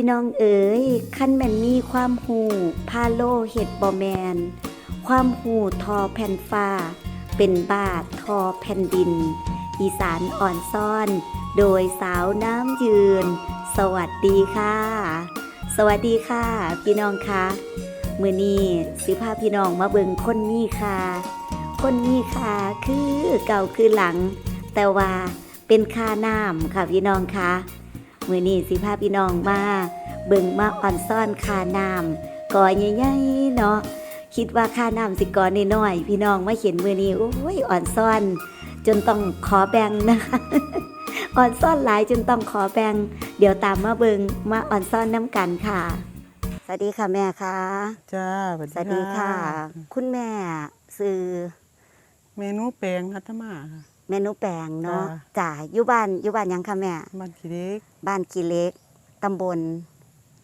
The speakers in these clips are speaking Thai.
พี่น้องเอ๋ยขั้นแม่นมีความหูพาโลเห็ดบอแมน ความหูทอแผ่นฟ้า เป็นบาททอแผ่นดิน อีสานอ่อนซ่อน โดยสาวน้ำยืน สวัสดีค่ะ สวัสดีค่ะ พี่น้องคะมือนี้สิพาพี่น้องมาเบิ่งคนนี้ค่ะ คนนี้ค่ะคือเก่าคือหลัง แต่ว่าเป็นค่าน้ำค่ะพี่น้องคะ มือนี้สิพาพี่น้องมาเบิ่งมาอ่อนซ่อนค่าน้ำก่อใหญ่ๆเนาะคิดว่าค่าน้ำสิก่อนน้อยๆพี่น้องมาเขียนมือนี้โอ้ยอ่อนซ่อน จนต้องขอแบ่งนะคะอ่อนซ่อนหลายจนต้องขอแบ่งเดี๋ยวตามมาเบิงมาอ่อนซ่อนน้ำกันค่ะ สวัสดีค่ะแม่ค่ะจ้าสวัสดีค่ะ คุณแม่ซื้อเมนูแปลงฮัตตมาค่ะ เมนูแปลงเนาะจ้ะจ้าอยู่บ้านอยู่บ้านหยังค่ะแม่บ้านขี้เล็กบ้านกีเล็กตำบล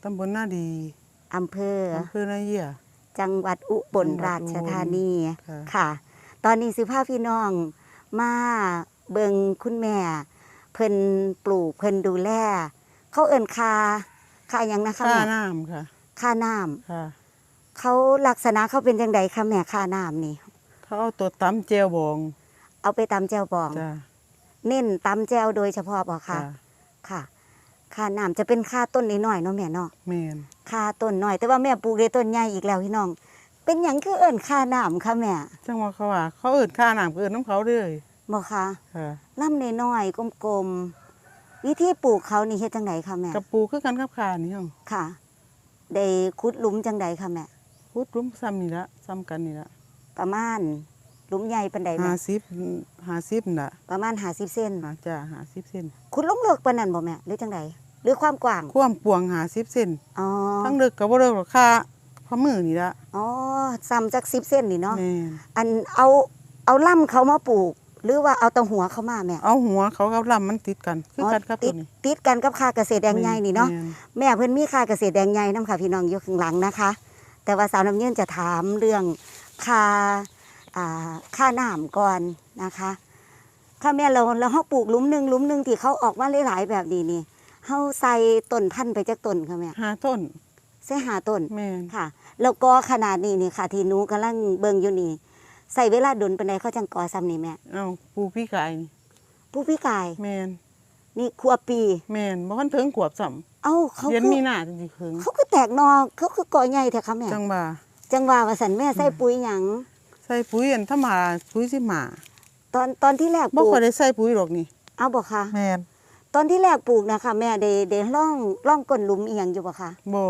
ตำบลหน้าดีอำเภอ อำเภอนาเยี่ย จังหวัดอุบลจังหวัดราชธานีค่ะ ค่ะ ตอนนี้สิพาพี่น้องมาเบิงคุณแม่ เพิ่นปลูกเพิ่นดูแลเขาเอิ่นคาคาหยังนะคะค่าแม่น้ำค่ะ ค่าน้ำ ค่ะ เขาลักษณะเขาเป็นจังไดคะแม่ค่าน้ำนี่ เขาเอาตัวตำเจวบอง เอาไปตำแจวบอง จ้าเน้นตำแจวโดยเฉพาะบ่ค่ะ จ้าค่ะ ค่าน้ำจะเป็นค่าต้นน้อยๆเนาะแม่เนาะ แมนค่าต้นน้อย แต่ว่าแม่ปลูกได้ต้นใหญ่อีกแล้วพี่น้อง เป็นหยังคือเอิ้นค่าน้ำค่ะแม่จังว่าเขาว่า เขาเอิ้นค่าน้ำก็เอิ้นน้ำเขาเลยบ่ค่ะค่ะล่ำน้อยๆกลมๆ วิธีปลูกเขานี่เฮ็ดจังไดคะแม่กระปูคือกันกับค่านี่เฮาค่ะ ได้ขุดหลุมจังไดคะแม่ พุดรุมซ้ำนี่ละซ้ำกันนี่ละประมาณห ลุมใหญ่ปานใดแม่ห้าสิบห้าสิบน่ะประมาณ50เซนหาจ้าห้าสิบเส้นขุดลงเลิกปานนั้นบ่แม่หรือจังไดหรือความกว้างความปวงห้าสิบเส้นอ๋อทั้งเลิกกับบ่เลิกหรอกค่าพะมือนี่ละอ๋อซ้ำจาก10เส้นนี่เนาะแม่นอันเอาเอาล่ำเขามาปลูก หรือว่าเอาแตะหัวเขามาแม่เอาหัวเขากับลำมันติดกันคือกันกับติตัดวนี้ติดกันกับค่าเกษตรแดงใหญ่นี่เนาะ แม่ แม่เพิ่นมีค่าเกษตรแดงใหญ่นํค่ะพี่น้องอยู่ข้างหลังนะคะ แต่ว่าสาวน้ำยืนจะถามเรื่องค่าอ่า ค่าน้ำก่อนนะคะค่ะแม่เราเราเฮาปลูกหลุมหนึงหลุมหนึงที่เขาออกมาหลายๆแบบนี้นี่เฮาใส่ต้นพันธุ์ไปจักต้นค่ะแม่ห้าต้นใส่หาต้นแม่นค่ะแล้วก็ขนาดนี้นี่ค่ะ ที่หนูกำลังเบิ่งอยู่นี่ใส่เวลาดนปานใดเขาจังก่อซ้ำนี่แม่เอาปูพี่กายนี่ผู้พี่กายแม่นนี่ครัวปีแม่นบ่คันถึงขวบซ้ํเอ้าเขาเดือนคือมีนาจังสิถึงเขาคือแตกหนอเขาคือก่อใหญ่แท้ค่ะแม่จังว่าจังว่าว่าสันแม่ใส่ปุ๋ยหยัง ใส่ปุ๋ยอันธรรมดาปุ๋ยสิหมาตอนตอนที่แรกปบ่ลูกค่อยได้ใส่ปุ๋ยหรอกนี่เอาบ่คะแม่นตอนที่แรกปลูกนะคะแม่ได้ได้ล่องล่องก้นหลุมอีหยังอยู่บ่คะบ่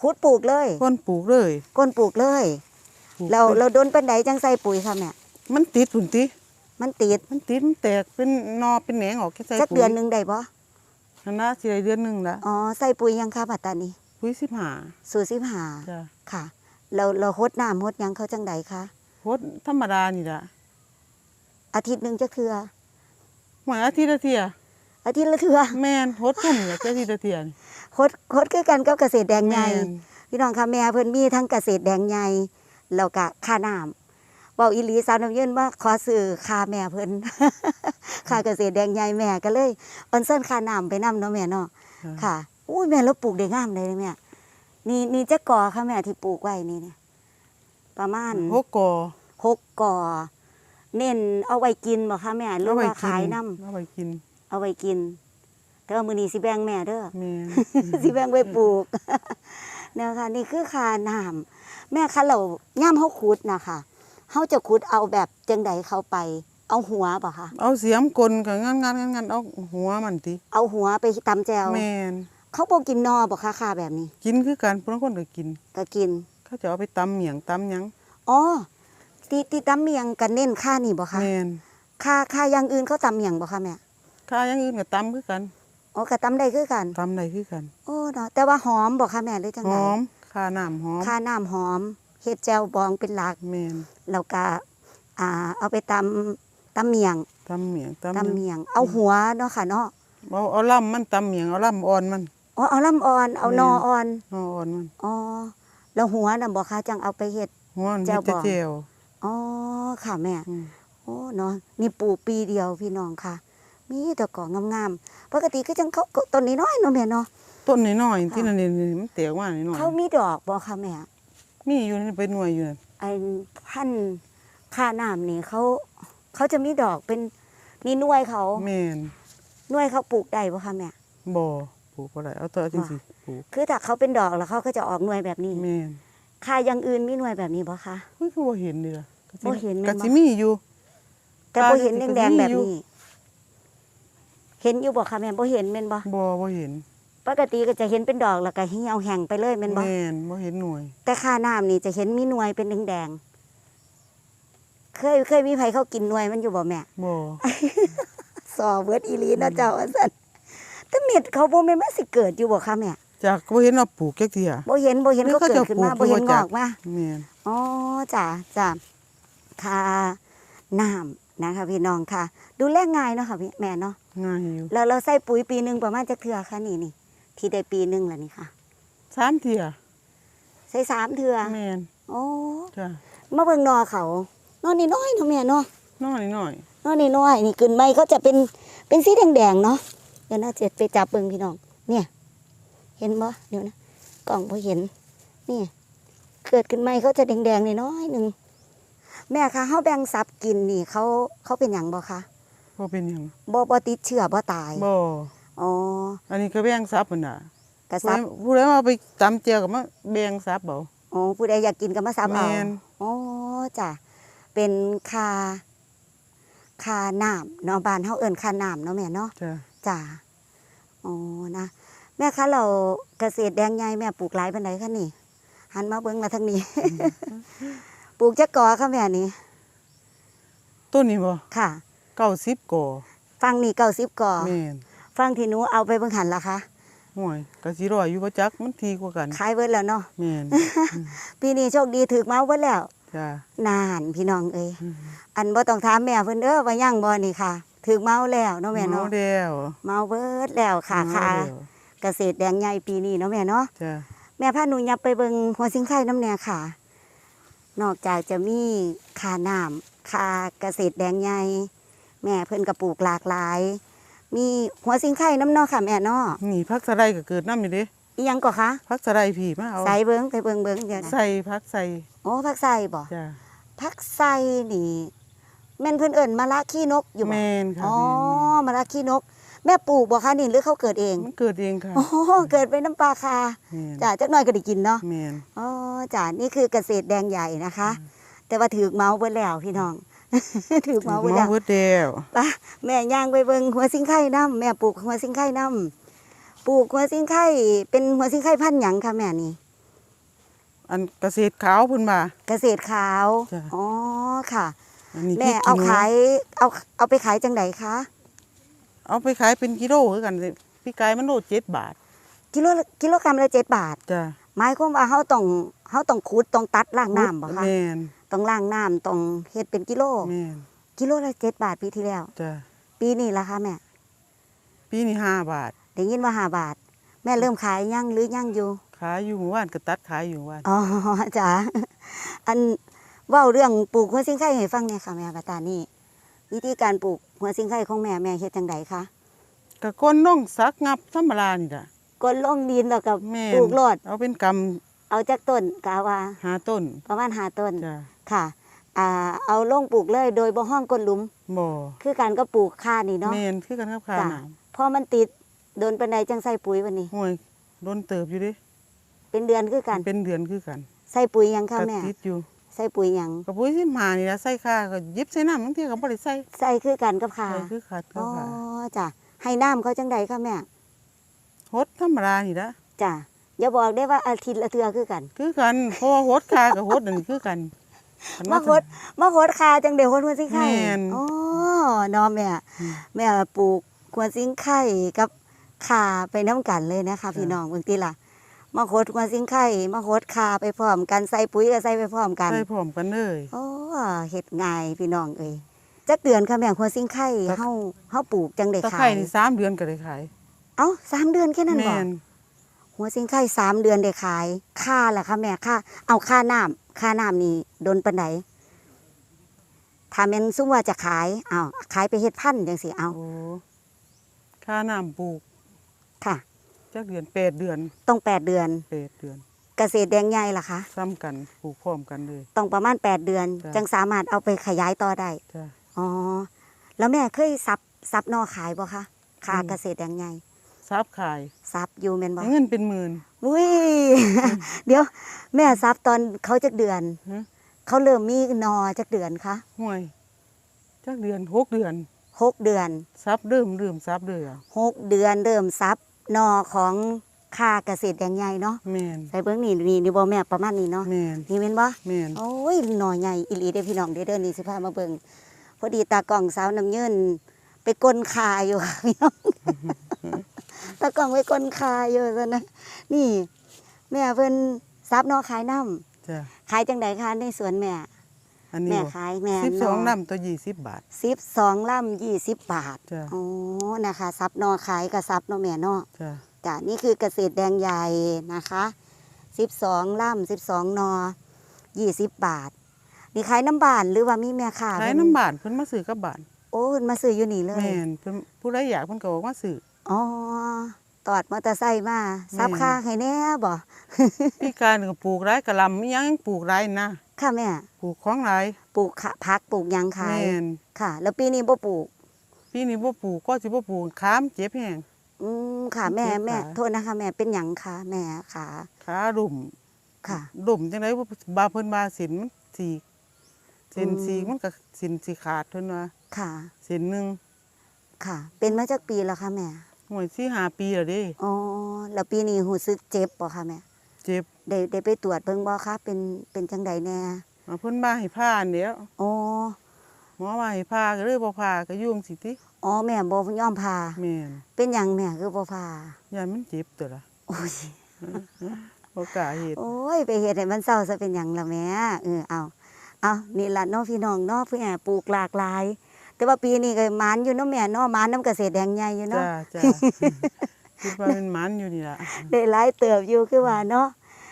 ขุดปลูกเลยคนปลูกเลยก้นปลูกเลยปลูกเราเป็นเราโดนปานใดจังใส่ปุ๋ยค่ะแม่มันติดพุ่นติ มันติดมันติดมันแตกเป็นนอเป็นแหนงออกแค่ใส่จักปุ๋ยเดือนหนึงได้บ่อันน่ะสิได้เดือนหนึงละอ๋อใส่ปุ๋ยหยังคะปัตตานีปุ๋ยสิบห้าสูตร15จ้ะค่ะ เราเราฮดน้ำฮดหยังเขาจังใดคะ โพดธรรมดานี่ล่ะอาทิตย์หนึงจะเทื่อหวยอาทิตย์ละเที่ยอาทิตย์ละเทื่อแม่นโพดทุ่มละอาทิตย์ละเที่ยนี่ฮดฮดคือกันกับเกษตรแดงใหญ่แม่นพี่น้องคะแม่เพิ่นมีทั้งเกษตรแดงใหญ่แล้วก็ค่าน้ำเว้าอีหลีสาวน้ำยืนว่าขอซื้อค่าแม่เพิ่น ค่าเกษตรแดงใหญ่แม่ก็เลยออนเซินค่าน้ำไปนํเนาะแม่เนาะ ค่ะ อุ้ยแม่เราปลูกได้งามเลยแม่ นี่นี่จะกอค่ะแม่ที่ปลูกไว้นี่เนี่ย ประมาณหกกอหกกอเน้นเอาไว้กินบ่คะแม่หรือว่าขายน้เอาไว้กินำเอาไว้กิน แต่ว่ามื้อนี้สิแบ่งแม่เด้อแม่นสิแบ่งไว้ปลูกเนี่ยค่ะนี่คือคาน้ำแม่คะเราย่ามเฮาขุดนะคะเฮาจะขุดเอาแบบจังใดเข้าไป เอาหัวบ่คะเอาเสียมกลก็งั้นงั้นงั้นงั้นเอาหัวมันติเอาหัวไปตำแจวแม่นเขาบ่กินนอบ่คะคาแบบนี้ กินคือกันบางคนก็กิน ก็กิน เขาจะเอาไปตำเหมียงตำหยังอ๋อตีตีตำเมียงกันเน้นค่านี่บ่คะแม่นค่าค่าอย่างอื่นเขาตำเมียงบ่คะแม่ข้าอย่างอื่นก็ตำคือกันอ๋อก็ตำได้คือกัน ตำได้คือกันโอ้เนาะแต่ว่าหอมบ่คะแม่หรือจังหไดอมข้าน้ำหอมค่าน้ำหอมเฮ็ดแจวบองเป็นหลักแม่นแล้วก็อ่าเอาไปตำตำเมียงตำเหมียงตำหตำยังเมียง เอาหัวเนาะค่ะเนาะเอาเอาล่ำมันตำเหมียงเอาล่ำอ่อนมัน อ๋อเอาลำอ่อนเอาแม่นนออ่อนนออ่อนมัน อ๋อ แล้วหัวน่ะบอกค่ะจังเอาไปเฮ็ด หัวมันแจ่เฮ็วดแต่บองแจ่วอ๋อค่ะแม่ อืมโอ้เนาะนี่ปลูกปีเดียวพี่น้องค่ะ มีแต่ก่องามๆปกติก็จังเขาต้นนี้น้อยๆเนาะแม่เนาะต้ต้นน้อยๆที่นั่นนี่นี่มันแตกมาน้อยเขามีดอกบ่คะแม่ๆมีอยู่นี่เป็นหน่วยอยู่นั่นไอ้พันธุ์ค่าน้ำนี่เขา เขาจะมีดอกเป็นนี่หน่วยเขาแม่นหน่วยเขาปลูกได้บ่คะแม่ บ่ปลูกบ่ได้เอาตัวจริงสิป ลูกคือถ้าเขาเป็นดอกแล้วเขาก็จะออกหน่วยแบบนี้แม่นค่าอย่างอื่นมีหน่วยแบบนี้บ่คะเฮ้ยคือบ่เห็นเด้อก็สิบ่เห็นแม่นบ่ก็สิมีอยู่ แต่บ่เห็นค่าแดงๆแบบก็มีอยู่นี้ เห็นอยู่บ่คะแม่บ่เห็นแม่นบ่บ่บ่เห็นปกติก็จะเห็นเป็นดอกแล้วก็เหี่ยวแห้งไปเลยแม่นบ่ แม่นบ่เห็นหน่วย แต่ค่าน้ำนี่จะเห็นมีหน่วยเป็นแดงๆเคยเคยมีไผเขากินหน่วยมันอยู่บ่แม่ บ่ สอเบิดอีหลีเนาะเจ้าว่าซั่นแต่เม็ดเขาบ่แม่นมันสิเกิดอยู่บ่คะแม่ จากบ่เห็นเอาปลูกจักเที่ยบ่เห็นบ่เห็นแล้วเขาเขาเกิจะดขึ้นมาปลูบ่กเห็นอยู่งว่าอกมาแม่นอ๋อจ้ะจ้ะค่าน้ำนะคะ พี่น้องค่ะ ดูแลง่ายเนาะค่ะพี่แม่เนาะง่ายอยู่แล้วเราใส่ปุ๋ยปีหนึงประมาณจักเทื่อคะนี่นี่ที่ได้ปีหนึงแล้วนี่ค่ะ สามเที่ยใส่สามเทื่อแม่นโอ้จ้ะมาเบิ่งนอเขานอนี่น้อยเนาะแม่เนาะ น้อยน้อยนอนี่น้อยนี่ขึ้นไม้เขาจะเป็นเป็นสีแดงๆเนาะเดี๋ยวนะเจ็ดไปจับเบิ่งพี่น้อง เนี่ย เห็นบ่เดี๋ยวนะกล่องบ่เห็น นี่ เกิดขึ้นไม้เขาจะแดงๆนี่น้อยหนึ่งแม่คะเฮาแบ่งสับกินนี่เขาเขาเป็นหยังบ่คะบ่เป็นหยังบ่บ่ติดเชื้อบ่ตายบ่อ๋ออันนี้ก็แบ่งทรัพย์พุ่นน่ะกระผู้ซัใดบผู้ใดเอาไปตำแจวก็มาแบ่งทรัพย์เอาอ๋อผู้ใดอยากกินก็มาซับเอาแม่นอ๋อจ้ะเป็นคาคาน้ำเนาะบ้านเฮาเอิ้นคาน้ำเนาะแม่เนาะจ้ะจ้ะอ๋อนะ แม่คะเราเกษตรแดงใหญ่แม่ปลูกหลายปานใดคะนี่ หันมาเบิ่งมาทางนี้ ปลูกจักกอค่ะแม่นี่ต้นนี้บ่ค่ะ90ก่อฟังนี่เก้าสิบกอแม่นฟังที่หนูเอาไปเบิ่งหันละคะห่วยก็สิร้อยอยู่บ่จักมันทีกว่ากันขายเบิดแล้วเนาะแม่นปีนี้โชคดีถึกเมาเบิดแล้วจ้ะนานพี่น้องเอ้ยอืมอันบ่ต้องถามแม่เพิ่นเด้อว่ายังบ่นี่ค่ะถึกเมาแล้วเนาะแม่เมาเนาะแล้วเมาเบิดแล้วค่ะเมาค่ะแล้ว เกษตรแดงใหญ่ปีนี้เนาะแม่เนาะจ้ะแม่พาหนูยับไปเบิงหัวสิงไข่น้ำแน่ค่ะ นอกจากจะมีคาน้ำคาเกษตรแดงใหญ่แม่เพิ่นกระปลูกหลากหลาย มีหัวสิงไข่น้ำเนอค่ะแม่เนาะนี่ผักสะไลก็เกิดน้ำอยู่เด้อีหยังก็คะผักสะไลพี่มาเอาใส่เบิงไปเบิงเบิงเดี๋ยวนะใส่ผักใส่โอ้ผักใส่บ่จ้ะผักใส่นี่แม่นเพิ่นเอิ้นมะละขี้นกอยู่บ่ แม่นค่ะอ๋อแม่นมะละขี้นก แม่ปลูกบ่คะนี่หรือเขาเกิดเองมันเกิดเองค่ะโอ้เกิดเป็นน้ำปลาคาแม่นจ้ะจักหน่อยก็ได้กินเนาะแม่นอ๋อจ้ะนี่คือเกษตรแดงใหญ่นะคะ แต่ว่าถือเมาเบิดแล้วพี่น้อง ถือเมาเบิดมาแล้วเบิดแล้วไปะแม่ย่างไปเบิ่งหัวสิงไข่น้ำแม่ปลูกหัวสิงไข่น้ำปลูกหัวสิงไข่เป็นหัวสิงไข่พันธุ์หยังคะแม่นี่อันเกษตรขาวเพิ่นว่า เกษตรขาวจ้ะ อ๋อค่ะ อันนี้แม่พริกเอาขี้หนูขายเอาเอาไปขายจังไดคะ เอาไปขายเป็นกิโลคือกันสิพี่กายมันโล7บาทกิโลละกิโลกรัมละเจ็ดบาท จ้ะหมายความว่าเฮาต้องเฮาต้องขุดต้องตัดล้างน้ำบ่คะแม่นต้องล้างน้ำต้องเฮ็ดเป็นกิโล แม่นกิโลละเจ็ดบาทปีที่แล้ว จ้ะปีนี้ล่ะคะแม่ปีนี้ห้าบาท ได้ยินว่าห้าบาท แม่เริ่มขายยังหรือยังอยู่ ขายอยู่หมู่บ้านก็ตัดขายอยู่หมู่บ้านอ๋อจ้ะอันเว่าเรื่องปลูกหัวซิงไข่ให้ฟังเนี่ยค่ะแม่กระตานี่วิธีการปลูก หัวซิงไข่ของแม่แม่เฮ็ดจังไดคะก็ก้นน้องสักงับธรรมดานี่ล่ะกดลงดินแล้วก็แม่ปลูกโลดเอาเป็นกเอาจากต้นกะว่าำหาต้น ประมาณหาต้นจ้ะค่ะอ่าเอาลงปลูกเลยโดยบ่ห้องก้นหลุมบ่คือการก็ปลูกค่านี่เนาะแม่นคือกันครับค่าจ้ะน้พอมันติดโดนปานใดจังใส่ปุ๋ยวันนี้ำห่วยโดนเติบอยู่เดิเป็นเดือนคือกันเป็นเดือนคือกัน ใส่ปุ๋ยหยังคะก็แม่ติดอยู่ ใส่ปุ๋ยหยังกระปุ้ยสิมานี่ล่ะใส่ค่าก็หยิบใส่น้ำบางทีก็บ่ได้ใส่ใส่คือกันกับค่าใส่คือขาดก็อ๋อขาดจ้ะให้น้ำเขาจังใดคะแม่หดธรรมดานี่ล่ะจ้ะอย่าบอกได้ว่าอาทิตย์ละเทือคือกันคือกันเพราะว่าหดค่ากับหดอันนี้คือกันคันมาว่าโคดมาโคดคาจังเดียวโคดหัวซิงไข่แม่นอ๋อเนาะแม่อืม แม่ปลูกหัวซิงไข่กับคาไปน้ำกันเลยนะคะ พี่น้องเบิ่งติล่ะ มาโคดหัวซิงไข่มาโคดคาไปพร้อมกันใส่ปุ๋ยก็ใส่ไปพร้อมกันใส่พร้อมกันเลยโอ้เฮ็ดง่ายพี่น้องเอ้ยจักเดือนค่ะแม่หัวซิงไข่ตะเฮาเฮาปลูกจังได้ตะขาไคร้ยนี่สามเดือนก็ได้ขาย เอ้าสามเดือนแค่นั้นบ่แม่นหัวซิงไข่สามเดือนได้ขาย ค่าล่ะคะแม่ค่าเอาค่าน้ำค่าน้ำนี่โดนปันไหนถ้าแม่นซุ่มว่าจะขายเอาขายไปเฮ็ดพันธุ์จังสิเอาโอ้ค่าน้ำปลูกค่ะ จักเดือนแปดเดือนต้องแปดเดือน แปดเดือนเกษตรแดงใหญ่ล่ะคะ ซ้ำกันปลูกพร้อมกันเลย ต้องประมาณแปดเดือน จ้ะ จึงสามารถเอาไปขยายต่อได้ จ้ะ อ๋อ แล้วแม่เคยซับซับนอขายบ่คะค่าอืม เกษตรแดงใหญ่ซับขายซับอยู่แม่นบ่เงินเป็นหมื่น อุ้ย เดี๋ยว แม่ซับตอนเขาจักเดือน ฮะ เขาเริ่มมีนอจักเดือนคะห่วยจักเดือนหกเดือนหกเดือนซับเริ่มเริ่มซับเลยอะหกเดือนเริ่มซับ นอของค่าเกษตรแดงใหญ่เนาะแมนใส่เบิ้งนี่นี่นี่บ่แม่ประมาณนี้เนาะแมนนี่แม่นบ่แมนโอ้ยหน่อใหญ่อีหลีเด้อพี่น้องเด้อเด้อนี่สิพามาเบิ่งพอดีตากล้องสาวน้ำยืนไปกลนคาอยู่ค่ะพี่น้องตากล้องไปกลนคาอยู่ซะนะนี่ แม่เพิ่นซับนอขายน้ำจ้ะขายจังไดคะในสวนแม่ อันนี้แม่บ่ขายแม่สิบสองน้ำตัวยี่สิบบาทสิบสองล่ำยี่สิบบาทจ้ะอ๋อนะคะซับนอขายกับซับนอแม่เนาะจ้ะจ้ะนี่คือเกษตรแดงใหญ่นะคะสิบสองล่ำสิบสองนอยี่สิบบาท นี่ขายน้ำบานหรือว่ามีแม่ค้าขายเพิ่น้ำบาทเพิ่นมาซื้อกับบาทโอ้เพิ่นมาซื้ออยู่นี่เลยแมนเพิ่นผู้ใดอยากเพิ่นก็บอกว่าซื้ออ๋อตอดมอเตอร์ไซค์มาซับแม่นค่าให้แน่บ่พี่การก็ปลูกไรกะหลำอิหยังปลูกไรนะ ค่ะแม่ปลูกของไรปลูกขะพักปลูกหยังขาแมยนค่ะ แล้วปีนี้บ่ปลูก ปีนี้บ่ปลูกก็สิบ่ปลูกขามเจ็บแห้ง อืมค่ะแม่เจ็บขา แม่โทษนะคะ แม่เป็นหยังคะแม่ขาขาดุ่มค่ะดุ่มจังไดบ่บาเพิ่นบาสินมันสีสินอืมสีมันก็สินสิขาดเพิ่นว่าค่ะสินหนึงค่ะ เป็นมาจากปีแล้วค่ะแม่หวยสิห้าปีแล้วเด้ อ๋อแล้วปีนี้หูซึกเจ็บบ่คะแม่เจ็บ ได้ได้ไปตรวจเบิ่งบ่คะเป็นเป็นจังใดแน่เอาเพิ่นมาให้ผ่าอันเดียวอ๋อหมอว่าให้ผ่าก็เลยบ่ผ่าก็ยุ่งสิติอ๋อแม่บ่ยอมพา แม่นเป็นหยังแม่คือบ่พาย่านมันเจ็บตัวละโอ้ยบ่กล้าเฮ็ดโอ้ยไปเฮ็ดให้มันเศร้าซะเป็นหยังล่ะแม่เออเอาเอานี่ล่ะเน้องพี่น้องเนาะเพื่อปลูกหลากหลาย แต่ว่าปีนี้ก็หมานอยู่เนาะแม่เนาะหมานน้ำเกษตรแดงใหญ่อยู่เนาะจ้าจ้าคิดว่ามันหมันอยู่นี่ล่ะได้หลายเติบอยู่คือว่าเนาะ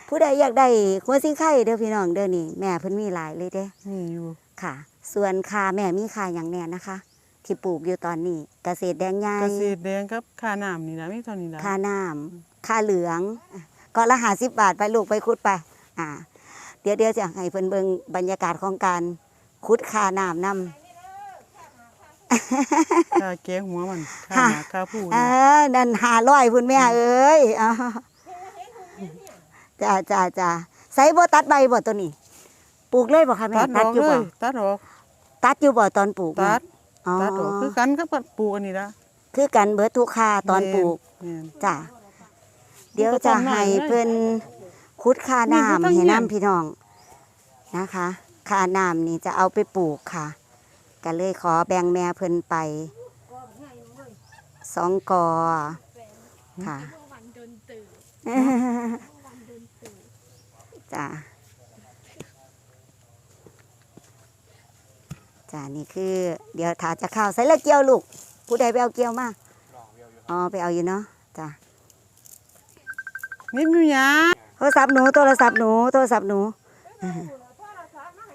ผู้ใดอยากได้หัวสิงไข่เด้อพี่น้องเด้อนี่แม่เพิ่นมีหลายเลยเด้มีอยู่ค่ะ ส่วนคาแม่มีคาอย่างแน่นะคะ ที่ปลูกอยู่ตอนนี้เกษตรแดงใหญ่เกษตรแดงกับค่าน้ำนี่ล่ะมีเท่านี้ล่ะคาน้ำคาเหลืองก็ละหาสิบบาทไปลูกไปคุดไปอ่า เดี๋ยวเดี๋ยวจะให้เพิ่นเบิ่งบรรยากาศของการคุดคาน้ำนำค่าแกงหัวมันค่าค่ะหมาค่าผู้เอนี่อนั่นหาร้อยพุ่นแม่เอ้ยอ่า จ้าจ้าจ้าใส่บ่ตัดใบบ่ตัวนี้ ปลูกเลยบ่คะแม่ตัดออกอยู่เลบ่ยตัดออกตัดอยู่บ่ตอนปลูกแม่ตัดอ๋อตัดออกคือกันกับปลูกอันนี้ละคือกันเบิดทุกคาตอนปลูกแม่น จ้ะเดี๋ยวจะให้เพิ่นคุดคาน้ำให้น้ำพี่น้องนะคะคาน้ำนี่จะเอาไปปลูกค่ะก็เลยขอแบ่งแม่เพิ่นไปสองกอค่ะ จ้ะจ้ะนี่คือ เดี๋ยวถาจะเข้าใส่ละเกียวลูก ผู้ใดไปเอาเกียวมาอ๋อไปเอาอยู่เนาะจ้ะนี่มีหยังโทรศัพท์หนูโทรศัพท์หนูโทรศัพท์หนู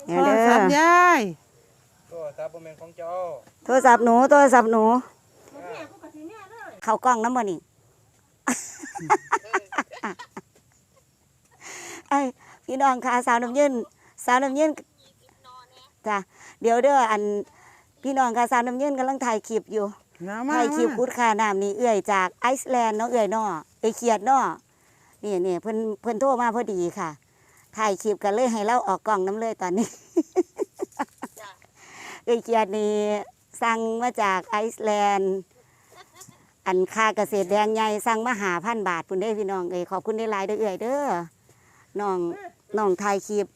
เดี๋ยวโทรเด้ศัพอท์ยายก็ตาบ่แม่นของเจ้าโทรศัพท์หนูโทรศัพท์หนู เข้ากล้องน้ำมันนี่ไอ้ พี่น้องค่ะสาวน้ำยืนสาวน้ำยืนจ้ะเดี๋ยวเด้ออันพี่น้องค่ะสาวน้ำยืนกำลังถ่ายคลิปอยู่น้ำมาถ่ายคลิปมาคุดค่าน้ำนี่เอื่อยจากไอซ์แลนด์เนาะเอื่อยเนาะเอยเขียดเนาะนี่นี่เพิ่นเพิ่นโทรมาพอดีค่ะถ่ายคลิปกันเลยให้เราออกกล้องน้ำเลยตอนนี้เอยเขียดนี่สั่งมาจากไอซ์แลนด์อันค่าเกษตรแดงใหญ่สั่งมาหาพันบาทพุ่นได้อพี่น้องเอยขอบคุณได้หลายเด้อเอื่อยเด้อน้อง น้องถ่ายคลิป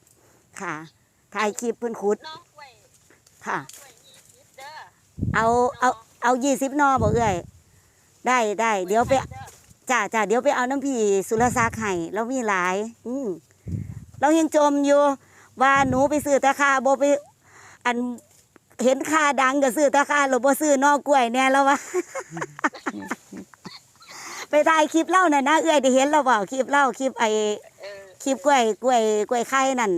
ค่ะถ่ายคลิปเพิ่นขุดน้องกล้วยค่ะ กล้วยยี่สิบเด้อเอาเอาเอายี่สิบนอบอกเอ้ยได้ได้เดี๋ยวไปเด้อจ้าจ้าเดี๋ยวไปเอาน้ำพี่สุรศักดิ์ให้เรามีหลาย อืมเรายังจมอยู่ ว่าหนูไปซื้อตะคาบไป อันเห็นค่าดังก็ซื้อตะคาหรือบ่ซื้อนอกกล้วยแน่แล้ววะ ไปถ่ายคลิปเล่าน่ะนะเอ้ยได้เห็นแล้วเปล่าคลิปเล่าคลิปไอเออ คลิปกล้วยกล้วยกล้วยไข่นั่น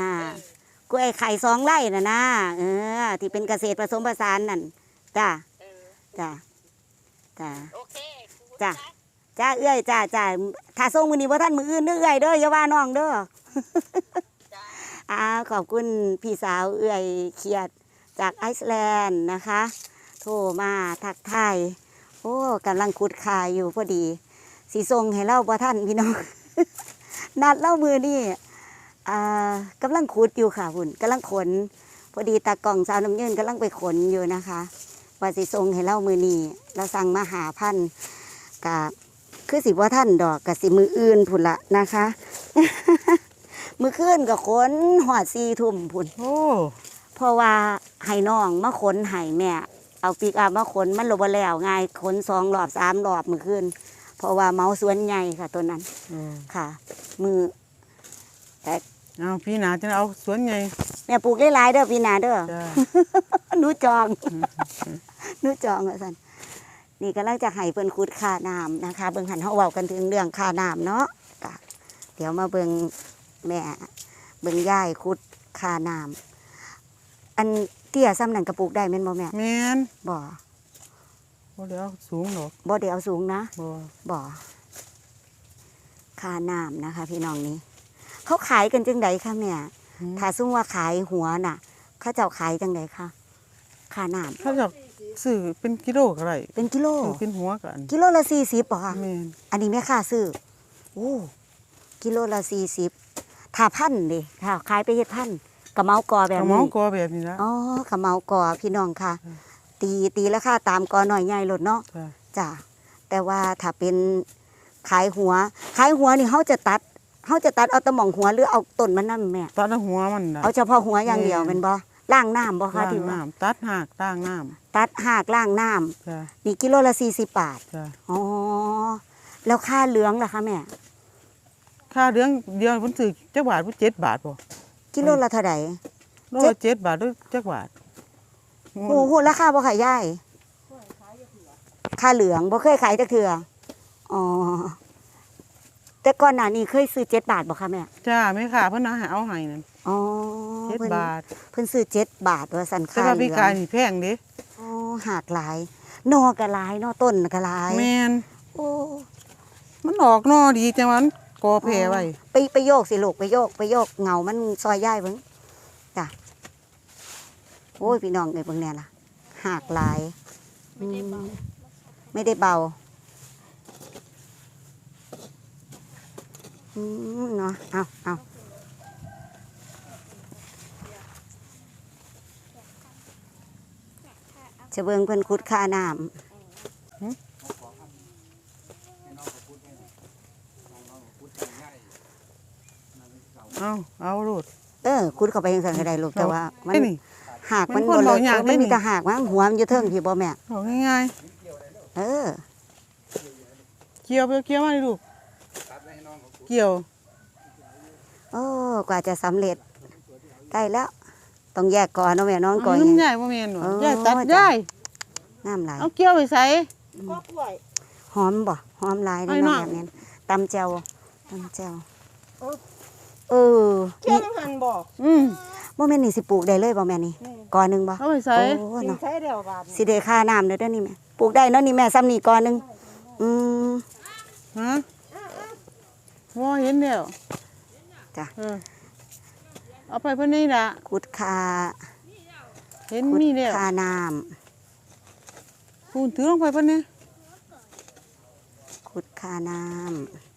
อ่ากล้วยไข่สองไร่น่ะนะเออ ที่เป็นเกษตรผสมผสานนั่นจ้าเออจ้าจ้าโอเคจ้ะนจ้าเอื้อยจ้าจ้าถ้าส่งมื้อนี้บ่ทันมื้ออื่นเด้อเอื้อยเด้ออย่าว่าน้องเด้ออ่าขอบคุณพี่สาวเอื้อยเขียดจากไอซ์แลนด์นะคะ โทรมาทักทายโอ้กำลังคุดคาอยู่พอดีสีทรงให้เล่าบ่ท่านพี่น้อง นัดเล่ามือนี่อ่ากำลังขุดอยู่ค่ะหุ่นกำลังขน พอดีตากล่องสาวน้ำเงินกำลังไปขนอยู่นะคะว่าสีทรงให้เล่ามือนี่เราสั่งมาหาพันกับคือสิว่าท่านดอกกับสิมืออื่นพุ่นละนะคะ มือขึ้นกับขนหอดซีทุ่มพุ่นโอ้เพราะว่าให้น้องมาขนให้แม่เอาปีกอัพมาขนมันลบแล้วง่ายขนสองรอบสามรอบมือขึ้น เพราะว่าเมาสวนใหญ่ค่ะตัวนั้นเออค่ะ มือเอาพี่หนาจะเอาสวนใหญ่แม่ปลูกได้หลายๆเด้อพี่นาเด้อ จ้า หนูจองหนูจองว่าสันนี่กำลังจะให้เพิ่นขุดค่าน้ำนะคะ เบิ่งหันเฮาเว้ากันถึงเรื่องค่าน้ำเนาะกะเดี๋ยวมาเบิ่งแม่ เบิ่งยายขุดค่าน้ำอันเตี้ยซ้ำนั่นกระปลูกได้แม่นบ่แม่แมนบ่ บ่ได้เอาสูงหรอกบ่ได้เอาสูงนะบ่บ่ค่าน้ำนะคะ พี่น้องนี้ เขาขายกันจังไดคะแม่ถ้าซุ่มว่าขายหัวน่ะ เขาเจ้าขายจังไดคะค่าน้ถ้าจะซื้อเป็นกิโลก็ได้ำเป็นกิโลซื้อเป็นหัวกันกิโลละสี่สิบป่ะคะแมนอันนี้แม่ค่าซื้อโอ้กิโลละสี่สิบถ้าพันดิถ้าขายไปเฮ็ดพันกระเมากอแบกบระหมอนี้กอแบบนี้ละอ๋อกระเมากอพี่น้องค่ะอืม ตีตีราคาตามกอหน่อยใหญ่ลดเนาะจ้าจ้ะแต่ว่าถ้าเป็นขายหัว ขายหัวนี่เขาจะตัดเขาจะตัดเอาแตะหม่องหัวหรือเอาต้นมันนั่นแม่ตัดเอาหัวมันน่ะเอาเฉพาะหัวอย่างเดียวแม่นเป็นบ่ล่างน้ำบ่คะล้างที่ว่าน้ำตัดหากล้างน้ำตัดหากล่างน้ำจ้านี่กิโลละสี่สิบบาทจ้าอ๋อแล้วค่าเหลืองล่ะคะแม่ค่าเดือนเดียวเพิ่นซื้อจักบาทเพิ่นเจ็ดบาทบ่กิโลละเท่าไหร่โลละเจ็ดบาทหรือจักบาท โอ้โหราคาบ่ขายย่ายค่าเหลืองบ่เคยขายจักเทื่ออ๋อแต่ก่อนหน้านี้เคยซื้อเจ็ดบาทบ่คะแม่จ้าแม่ค่ะเพิ่นเอาให้เอาให้นั่นอ๋อเจ็ดพิ่นบาทเพิ่นซื้อเจ็ดบาทว่าสันแต่ค่าว่าเหลืพี่องกายนี่แพงเด้อ๋อหากหลายนอก็หลายนอต้นก็หลายแม่นโอ้มันออกนอดีจังว่ามันกอแพรไว้ไปไปโยกสิลูกไปโยกไปโยกเงามันซอยย่ายเบิ่งจ้ะโอ้ยพี่น้องเอ้ยเบิ่งแน่ล่ะหากหลายอืมไม่ได้เบาอืมเนาะเอาเอาจะเบิ่งเพิ่นคุดค่าน้ำเอาเอาโลดเออคุดเข้าไปยังสั่นก็ได้ลูกแต่ว่ามันไอ้นี่ หากมันมันคนบ่เราเลยอยากมันได้มีนี่แต่หากมันหัวมันอยู่เทิงพี่บ่แม่เอาง่ายเออๆเกี่ยวไปเกี่ยวมาเลยลูกตัดไว้ให้น้องเขาขุดเกี่ยวโอ้กว่าจะสำเร็จใกล้แล้ว ต้องแยกก่อนเนาะแม่น้องก่อนมันยังใหญ่บ่แม่นบ่อ๋อใหญ่ตัดจ้ะใหญ่น้ำลายเอาเกี่ยวไปใส่หอมบ่หอมหลายไอ้เนาะน้องแบบนี้ตำแจ่วตำแจ่วเออเกี่ยนี่วหันบอกอืม บ่แม่นนี่สิปลูกได้เลยบ่แม่นี่ก่อนหนึงบ่เอาไปใส่โอ้สิเนาะใช้เดียวบาทสิได้ค่าน้ำเด้อเด้อนี่แม่ปลูกได้เนาะนี่แม่ซ้ำนี่ก่อนหนึงอืมฮะว่าเห็นแล้วจ้ะเออเอาไปเพิ่นนี่ล่ะขุดค่าเห็นขุดมีแล้วค่าน้คูณถือลงไปเพิ่นนี่ำขุดค่าน้ำ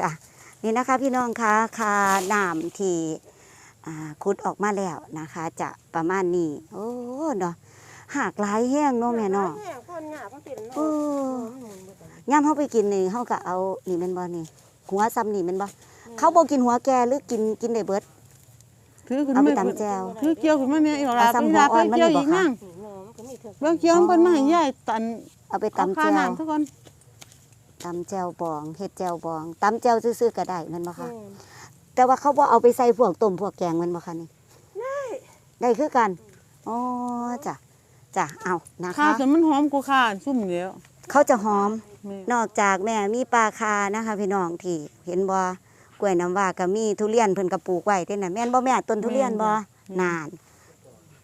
จ้ะ นี่นะคะพี่น้องคะคาน้ำที่อ่าขุดออกมาแล้วนะคะ จะประมาณนี้ โอ้เนาะหากหลายแห้งเนาะแม่เนาะแม่คนหยาบมันเป็นโอ้ย่ำเขาไปกินนี่เขาก็เอานี่แม่นบ่นี่หัวซ้ำนี่แม่นบ่เขาบ่กินหัวแกหรือกินกินได้เบิดถือขึ้นเอาไปมาตำแจวถือเกี่ยวขึ้นมาเนี่ยอีหลาเอาไปซ้ำอีหลาไปหัวอ่อนมันเกี่ยวนี่บ่อีกคะนั่งมันก็มีเรื่องเคียงเพิ่นมาให้ยายตันเอาไปเอาตำค่าแจ่วน้ำทุกคน ตำแจ่วบองเฮ็ดแจ่วบองตำแจ่วซื่อๆก็ได้แม่นบ่คะแต่ว่าเขาบ่เอาไปใส่พวกต้มพวกแกงแม่นบ่คะนี่ ได้ได้คือกันอ๋อจ้ะจ้ะเอานะค่าคะ จนมันหอมกว่าค่าซุ่มแล้วเขาจะหอม แม่นอกจากแม่มีปลาคานะคะพี่น้องที่เห็นบ่กล้วยน้ำว้าก็มีทุเรียนเพิ่นก็ปลูกไว้เด้น่ะแม่นบ่แม่ต้นทุเรียนบ่นาน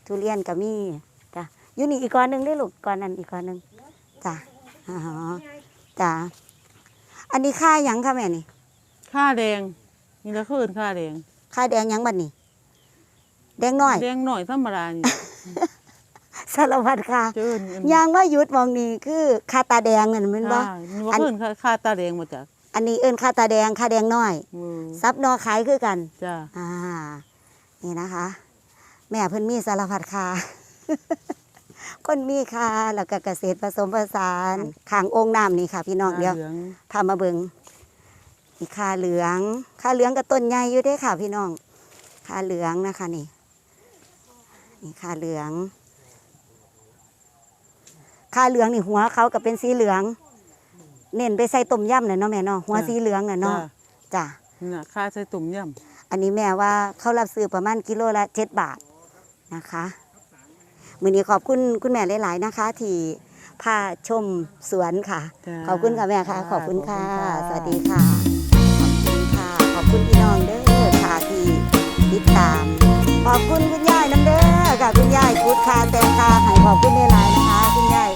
ทุเรียนก็มีจ้ะอยู่นี่อีกก้อนหนึงได้อลูกก้อนนั้นอีกก้อนหนึงจ้ะอ๋อจ้ะ อันนี้ค่าหยังคะแม่นี่ ค่าแดงนี่ละคืนค่าแดงค่าแดงหยังบัดนี้แดงน้อย แดงหน่อยธรรมดานี่ สารพัดค่ะเจินอันยางว่าหยุดมองนี่คือค่าตาแดงนั่นแม่นบ่ค่านี่ว่าคืนค่าค่าตาแดงมาจากอันนี้เอิ้นค่าตาแดงค่าแดงน้อยมือซับนอขายคือกัน จ้าอ่า นี่นะคะ แม่เพิ่นมีสารพัดค่า คนมีค่าแล้วก็เกษตรผสมผสานขางองค์น้ำนี่ค่ะ พี่น้องเดียวหลืองพามาเบิงนี่ค่าเหลืองค่าเหลืองกับต้นใหญ่อยู่เด้ค่ะ พี่น้องค่าเหลืองนะคะนี่นี่ค่าเหลืองค่าเหลืองนี่หัวเขาก็เป็นสีเหลือง เน้นไปใส่ต้มยำน่ะเนาะแม่เนาะหัวสีเหลืองน่ะจ้าเนาะจ้ะนี่น่ะค่าใส่ตุ่มยอันนี้แม่ว่าเขารับซื้อประมาณกิโลละเจ็ดบาทนะคะ มือนี้ขอบคุณคุณแม่หลาย ๆ นะคะ ที่พาชมสวนค่ะ จ้าขอบคุณค่ะแม่ค่ะ ขอบคุณค่ะ ขอบคุณค่ะ สวัสดีค่ะ ขอบคุณค่ะ ขอบคุณพี่น้องเด้อค่ะที่ติดตาม ขอบคุณคุณยายน้ำเด้อค่ะ คุณยายพุดคาแต่คาให้ขอบคุณหลายๆนะคะ คุณยาย